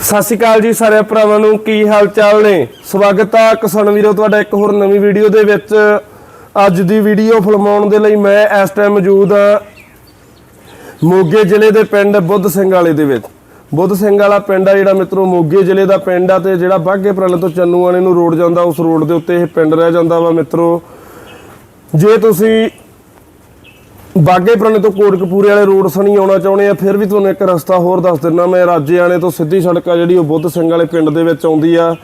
ਸਤਿ ਸ਼੍ਰੀ ਅਕਾਲ ਜੀ ਸਾਰੇ ਭਰਾਵਾਂ ਨੂੰ, ਕੀ ਹਾਲ ਚਾਲ ਨੇ? ਸਵਾਗਤ ਆ ਕਿਸਾਨ ਵੀਰੋ, ਤੁਹਾਡਾ ਇੱਕ ਹੋਰ ਨਵੀਂ ਵੀਡੀਓ ਦੇ ਵਿੱਚ। ਅੱਜ ਦੀ ਵੀਡੀਓ ਫਿਲਮਾਉਣ ਦੇ ਲਈ ਮੈਂ ਇਸ ਟਾਈਮ ਮੌਜੂਦ ਆ ਮੋਗੇ ਜ਼ਿਲ੍ਹੇ ਦੇ ਪਿੰਡ ਬੁੱਧ ਸਿੰਘ ਵਾਲੇ ਦੇ ਵਿੱਚ। ਬੁੱਧ ਸਿੰਘ ਵਾਲਾ ਪਿੰਡ ਆ ਜਿਹੜਾ ਮਿੱਤਰੋ, ਮੋਗੇ ਜ਼ਿਲ੍ਹੇ ਦਾ ਪਿੰਡ ਆ ਤੇ ਜਿਹੜਾ ਬਾਗੇ ਪੁਰਾਣੇ ਤੋਂ ਚੰਨੂ ਵਾਲੇ ਨੂੰ ਰੋਡ ਜਾਂਦਾ, ਉਸ ਰੋਡ ਦੇ ਉੱਤੇ ਇਹ ਪਿੰਡ ਰਹਿ ਜਾਂਦਾ ਵਾ ਮਿੱਤਰੋ। ਜੇ ਤੁਸੀਂ ਬਾਗੇ ਪੁਰਾਣੇ ਤੋਂ ਕੋਟਕਪੂਰੇ ਵਾਲੇ ਰੋਡ ਸਣੀ ਆਉਣਾ ਚਾਹੁੰਦੇ ਆ, ਫਿਰ ਵੀ ਤੁਹਾਨੂੰ ਇੱਕ ਰਸਤਾ ਹੋਰ ਦੱਸ ਦਿੰਦਾ ਮੈਂ। ਰਾਜੇਆਣੇ ਤੋਂ ਸਿੱਧੀ ਸੜਕ ਆ ਜਿਹੜੀ, ਉਹ ਬੁੱਧ ਸਿੰਘ ਵਾਲੇ ਪਿੰਡ ਦੇ ਵਿੱਚ ਆਉਂਦੀ ਆ।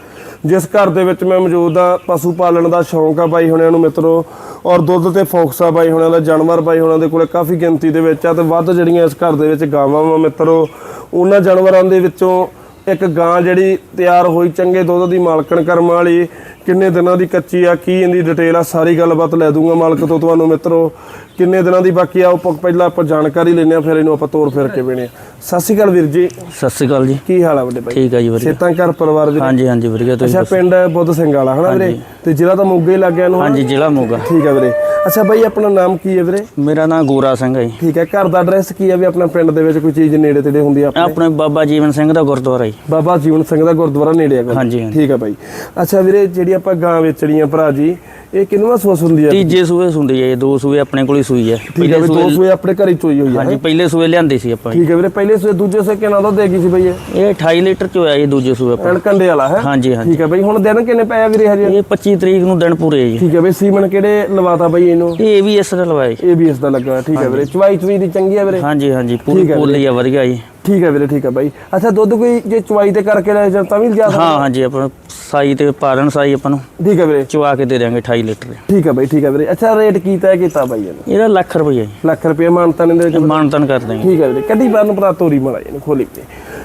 ਜਿਸ ਘਰ ਦੇ ਵਿੱਚ ਮੈਂ ਮੌਜੂਦ ਆ, ਪਸ਼ੂ ਪਾਲਣ ਦਾ ਸ਼ੌਂਕ ਆ ਬਾਈ ਹੁਣਿਆਂ ਨੂੰ ਮਿੱਤਰੋ, ਔਰ ਦੁੱਧ ਤੇ ਫੋਕਸ ਆ ਬਾਈ ਹੁਣਿਆਂ ਦਾ, ਜਾਨਵਰ ਬਾਈ ਹੁਣਾਂ ਦੇ ਕੋਲੇ ਕਾਫੀ ਗਿਣਤੀ ਦੇ ਵਿੱਚ ਆ, ਤੇ ਵੱਧ ਜਿਹੜੀਆਂ ਇਸ ਘਰ ਦੇ ਵਿੱਚ ਗਾਵਾਂ ਵਾ ਮਿੱਤਰੋ, ਉਹਨਾਂ ਜਾਨਵਰਾਂ ਦੇ ਵਿੱਚੋਂ ਇੱਕ ਗਾਂ ਜਿਹੜੀ ਤਿਆਰ ਹੋਈ ਚੰਗੇ ਦੁੱਧ ਦੀ ਮਾਲਕਣ ਕਰਮ ਵਾਲੀ ਕਿੰਨੇ ਦਿਨਾਂ ਦੀ ਕੱਚੀ ਆ ਕੀ ਇਹਦੀ ਡਿਟੇਲ ਆ ਸਾਰੀ ਗੱਲਬਾਤ ਲੈ ਦੂੰਗਾ ਮਾਲਕ ਤੋਂ ਤੁਹਾਨੂੰ ਮਿੱਤਰੋ। ਕਿੰਨੇ ਦਿਨਾਂ ਦੀ ਬਾਕੀ ਆ ਉਹ ਪਹਿਲਾਂ ਆਪਾਂ ਜਾਣਕਾਰੀ ਲੈਂਦੇ ਆ ਫਿਰ ਇਹਨੂੰ ਆਪਾਂ ਤੋਰ ਫਿਰ ਕੇ ਵੇਣੇ ਸਤਿ ਸ਼੍ਰੀ ਅਕਾਲ ਵੀਰ ਜੀ। ਸਤਿ ਸ਼੍ਰੀ ਅਕਾਲ ਜੀ। ਕੀ ਹਾਲ ਆ ਵੱਡੇ ਭਾਈ? ਠੀਕ ਆ ਜੀ ਵਧੀਆ। ਸੇਤਾਂ ਘਰ ਪਰਿਵਾਰ ਵੀਰੇ? ਹਾਂਜੀ ਹਾਂਜੀ ਵਧੀਆ ਤੁਸੀਂ ਅੱਛਾ ਪਿੰਡ ਬੁੱਧ ਸਿੰਘ ਵਾਲਾ ਹਨਾ ਵੀਰੇ? ਤੇ ਜ਼ਿਲ੍ਹਾ ਤਾਂ ਮੋਗੇ ਹੀ ਲੱਗ ਗਿਆ ਨੂੰ ਹਾਂਜੀ ਜ਼ਿਲ੍ਹਾ ਮੋਗਾ। ਠੀਕ ਆ ਵੀਰੇ। ਅੱਛਾ ਬਾਈ ਆਪਣਾ ਨਾਮ ਕੀ ਹੈ ਵੀਰੇ? ਮੇਰਾ ਨਾਮ ਗੋਰਾ ਸਿੰਘ ਹੈ ਜੀ। ਠੀਕ ਹੈ ਘਰ ਦਾ ਐਡਰੈਸ ਕੀ ਹੈ ਵੀ ਆਪਣਾ ਪਿੰਡ ਦੇ ਵਿੱਚ ਕੋਈ ਚੀਜ਼ ਨੇੜੇ ਤੇੜੇ ਹੁੰਦੀ ਆ ਆਪਣੇ? ਆਪਣੇ ਬਾਬਾ ਜੀਵਨ ਸਿੰਘ ਦਾ ਗੁਰਦੁਆਰਾ ਜੀ। ਬਾਬਾ ਜੀਵਨ ਸਿੰਘ ਦਾ ਗੁਰਦੁਆਰਾ ਨੇੜੇ ਕੋਈ? ਹਾਂਜੀ ਹਾਂਜੀ। ਠੀਕ ਆ ਬਾਈ। ਅੱਛਾ ਵੀਰੇ ਜਿਹੜੀ ਆਪਾਂ ਗਾਂ ਵੇਚਣੀ ਆ ਭਰਾ ਜੀ ਇਹ ਕਿੰਨਵਾਂ ਸੂਸ ਹੁੰਦੀ ਆ? ਤੀਜੇ ਸੂਏ ਸੁੰਦੀ ਹੈ ਜੀ, ਦੋ ਸੂਏ ਆਪਣੇ ਕੋਲ ਹੀ ਸੂਈ ਹੈ ਠੀਕ ਹੈ ਵੀ ਦੋ ਸੂਏ ਆਪਣੇ ਘਰ ਹੀ ਚੋਈ ਹੋਈ ਆ ਹਾਂਜੀ ਪਹਿਲੇ ਸੂਏ ਲਿਆਂਦੇ ਸੀ ਆਪਾਂ ਜੀ। ਠੀਕ ਹੈ ਵੀਰੇ ਪਹਿਲੇ ਸੂਏ ਦੂਜੇ ਸੂਏ ਕਿੰਨਾ ਦੁੱਧ ਦੇਗੀ ਸੀ ਬਈ ਇਹ? ਇਹ 28 ਲੀਟਰ ਚ ਹੋਇਆ ਜੀ ਦੂਜੇ ਸੂਏ ਆਪਾਂ। ਐਨ ਕੰਡੇ ਵਾਲਾ ਹੈ? ਹਾਂਜੀ ਹਾਂਜੀ। ਠੀਕ ਹੈ ਬਈ ਹੁਣ ਦਿਨ ਕਿੰਨੇ ਪਏ ਆ ਵੀਰੇ ਹਜੇ? ਇਹ 25 ਤਰੀਕ ਨੂੰ ਦਿਨ ਪੂਰੇ ਹੈ ਜੀ। ਠੀਕ ਹੈ ਬਈ ਸੀਮਨ ਕਿਹੜੇ ਲਵਾਤਾ ਬਈ ਇਹਨੂੰ ਇਹ ਵੀ ਇਸ ਦਾ ਲਵਾਇਆ ਜੀ। ਏਬੀਐਸ ਦਾ ਲੱਗਾ ਠੀਕ ਹੈ ਵੀਰੇ। ਚਵਾਈ ਚਵਾਈ ਦੀ ਚੰਗੀ ਆ ਵੀਰੇ? ਹਾਂਜੀ ਹਾਂਜੀ ਪੂਰੀ ਪੋਲੀ ਆ ਵਧੀਆ ਜੀ। ਠੀਕ ਹੈ ਵੀਰੇ ਠੀਕ ਹੈ ਬਾਈ। ਅੱਛਾ ਦੁੱਧ ਕੋਈ ਜੇ ਚਵਾਈ ਤੇ ਕਰਕੇ ਲੈ ਜਾਂ ਤਾਂ ਵੀ ਲਿਜਾ ਸਕਦਾ? ਹਾਂ ਹਾਂਜੀ ਆਪਾਂ ਸਾਈ ਤੇ ਪਾਰਨ ਸਾਈ ਆਪਾਂ ਨੂੰ ਠੀਕ ਹੈ ਵੀਰੇ। ਚਵਾ ਕੇ ਦੇ ਦਿਆਂਗੇ 28 ਲੀਟਰ। ਠੀਕ ਹੈ ਬਾਈ ਠੀਕ ਹੈ ਵੀਰੇ। ਅੱਛਾ ਰੇਟ ਕੀ ਤੈਅ ਕੀਤਾ ਬਾਈ ਇਹਨੇ ਇਹਦਾ ਲੱਖ ਰੁਪਈਆ ਜੀ। ਲੱਖ ਰੁਪਏ ਮਾਨਤਾ ਨੇ ਦੇ ਵਿੱਚ। ਮਾਨਤਨ ਕਰ ਦਾਂਗੇ ਠੀਕ ਹੈ ਵੀਰੇ ਕੱਢੀ ਬਾਹਰ ਨੂੰ ਭਰਾ ਤੋਰੀ ਮਾੜਾ ਇਹਨੂੰ ਖੋਲੀ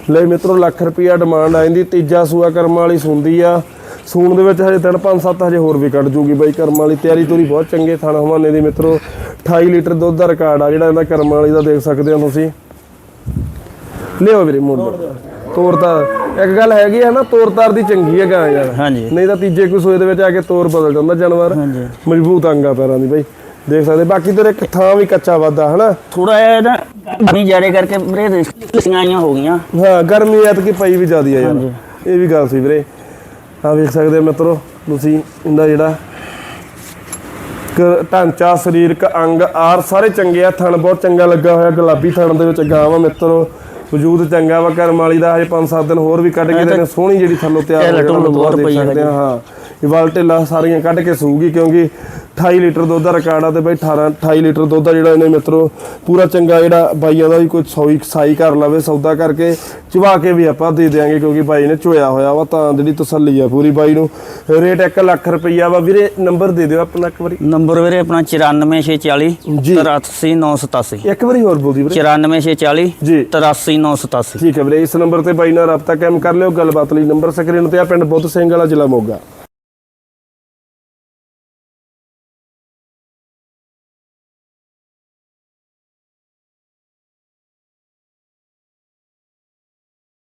ਲੈ ਮਿੱਤਰੋ ਲੱਖ ਰੁਪਿਆ ਡਿਮਾਂਡ ਆ ਜਾਂਦੀ ਤੀਜਾ ਸੂਆ ਕਰਮ ਵਾਲੀ ਸੁੰਦੀ ਆ। ਸੂਣ ਦੇ ਵਿੱਚ ਹਜੇ ਪੰਜ ਸੱਤ ਹਜੇ ਹੋਰ ਵੀ ਕੱਢ ਜੂਗੀ ਬਾਈ ਕਰਮ ਵਾਲੀ ਤਿਆਰੀ ਤੋਰੀ ਬਹੁਤ ਚੰਗੇ ਥਣ ਹਵਾਨੇ ਦੀ ਮਿੱਤਰੋ। 28 ਲੀਟਰ ਦੁੱਧ ਦਾ ਰਿਕਾਰਡ ਆ ਜਿਹੜਾ ਇਹਦਾ ਕਰਮ ਵਾਲੀ ਦਾ ਦੇਖ ਸਕਦੇ ਹੋ ਤੁਸੀਂ। ਲਿਓ ਵੀਰੇ ਮੋੜ ਤੋਰ ਤਾਂ ਇੱਕ ਗੱਲ ਹੈਗੀ ਆ ਨਾ ਤੋਰ ਤਾਰ ਦੀ ਚੰਗੀ ਹੈ ਗਾਂ ਯਾਰ। ਹਾਂਜੀ। ਨਹੀਂ ਤਾਂ ਤੀਜੇ ਕੋਈ ਸੋਏ ਦੇ ਵਿੱਚ ਆ ਕੇ ਤੋਰ ਬਦਲ ਜਾਂਦਾ ਜਾਨਵਰ। ਮਜ਼ਬੂਤ ਅੰਗਾ ਪੈਰਾਂ ਦੀ ਬਾਈ। ਦੇਖ ਸਕਦੇ ਬਾਕੀ ਤੇਰੇ ਇੱਕ ਥਾਂ ਵੀ ਕੱਚਾ ਵਾਦਾ ਹਨਾ? ਥੋੜਾ ਜਿਹਾ ਨਾ ਗਰਮੀ ਜਾਰੇ ਕਰਕੇ ਵੀਰੇ ਲਸੀਆਂ ਆਈਆਂ ਹੋ ਗਈਆਂ। ਹਾਂ ਗਰਮੀ ਐਤ ਕੀ ਪਈ ਵੀ ਜ਼ਿਆਦੀ ਆ ਯਾਰ। ਇਹ ਵੀ ਗੱਲ ਸੀ ਵੀਰੇ। ਆ ਵੇਖ ਸਕਦੇ ਹੋ ਮਿੱਤਰੋ ਤੁਸੀਂ ਇਹਦਾ ਜਿਹੜਾ ਢਾਂਚਾ ਸਰੀਰਕ ਅੰਗ ਆਰ ਸਾਰੇ ਚੰਗੇ ਆ ਥਣ ਬਹੁਤ ਚੰਗਾ ਲੱਗਾ ਹੋਇਆ ਗੁਲਾਬੀ ਥਣ ਦੇ ਵਿੱਚ ਗਾਂ ਵਾ ਮਿੱਤਰੋ ਵਜੂਦ ਚੰਗਾ ਵਾ ਕਰਮ ਵਾਲੀ ਦਾ ਹਜੇ 5-7 ਦਿਨ ਹੋਰ ਵੀ ਕੱਢ ਕੇ ਦੇਣੇ ਸੋਹਣੀ ਜਿਹੜੀ ਥੱਲੋਂ ਤਿਆਰ ਹੋ ਜਾਣਾ ਬਹੁਤ ਪਈ ਹਾਂ। ਇਹ ਵਾਲ ਢਿੱਲਾ ਸਾਰੀਆਂ ਕੱਢ ਕੇ ਸੂਗੀ ਕਿਉਂਕਿ 28 ਲੀਟਰ ਦੁੱਧ ਦਾ ਰਿਕਾਰਡ ਆ ਤੇ ਬਈ 18 28 ਲੀਟਰ ਦੁੱਧ ਦਾ ਜਿਹੜਾ ਇਹਨੇ ਮਿੱਤਰੋ ਪੂਰਾ ਚੰਗਾ ਜਿਹੜਾ ਬਾਈਆਂ ਦਾ ਵੀ ਕੋਈ ਸੌਈ ਸਾਈ ਕਰ ਲਵੇ ਸੌਦਾ ਕਰਕੇ ਚਵਾ ਕੇ ਵੀ ਆਪਾਂ ਦੇ ਦੇਾਂਗੇ ਕਿਉਂਕਿ ਬਾਈ ਨੇ ਚੋਇਆ ਹੋਇਆ ਵਾ ਤਾਂ ਜਿਹੜੀ ਤਸੱਲੀ ਆ ਪੂਰੀ ਬਾਈ ਨੂੰ। ਰੇਟ 1 ਲੱਖ ਰੁਪਈਆ ਵਾ। ਵੀਰੇ ਨੰਬਰ ਦੇ ਦਿਓ ਆਪਣਾ ਇੱਕ ਵਾਰੀ। ਨੰਬਰ ਵੀਰੇ ਆਪਣਾ 94640 ਜੀ। 83987 ਇੱਕ ਵਾਰੀ ਹੋਰ ਬੋਲ ਦੀ ਵੀਰੇ 94640 ਜੀ। 83987 ਠੀਕ ਹੈ ਵੀਰੇ ਇਸ ਨੰਬਰ ਤੇ ਬਾਈ ਨਾਲ ਰਾਬਤਾ ਕਾਇਮ ਕਰ ਲਿਓ। ਗੱਲਬਾਤ ਲਈ ਨੰਬਰ ਸਕਰੀਨ ਤੇ ਆ ਪਿੰਡ ਬੁੱਧ ਸਿੰਘ ਵਾਲਾ ਜ਼ਿਲ੍ਹਾ ਮੋਗਾ।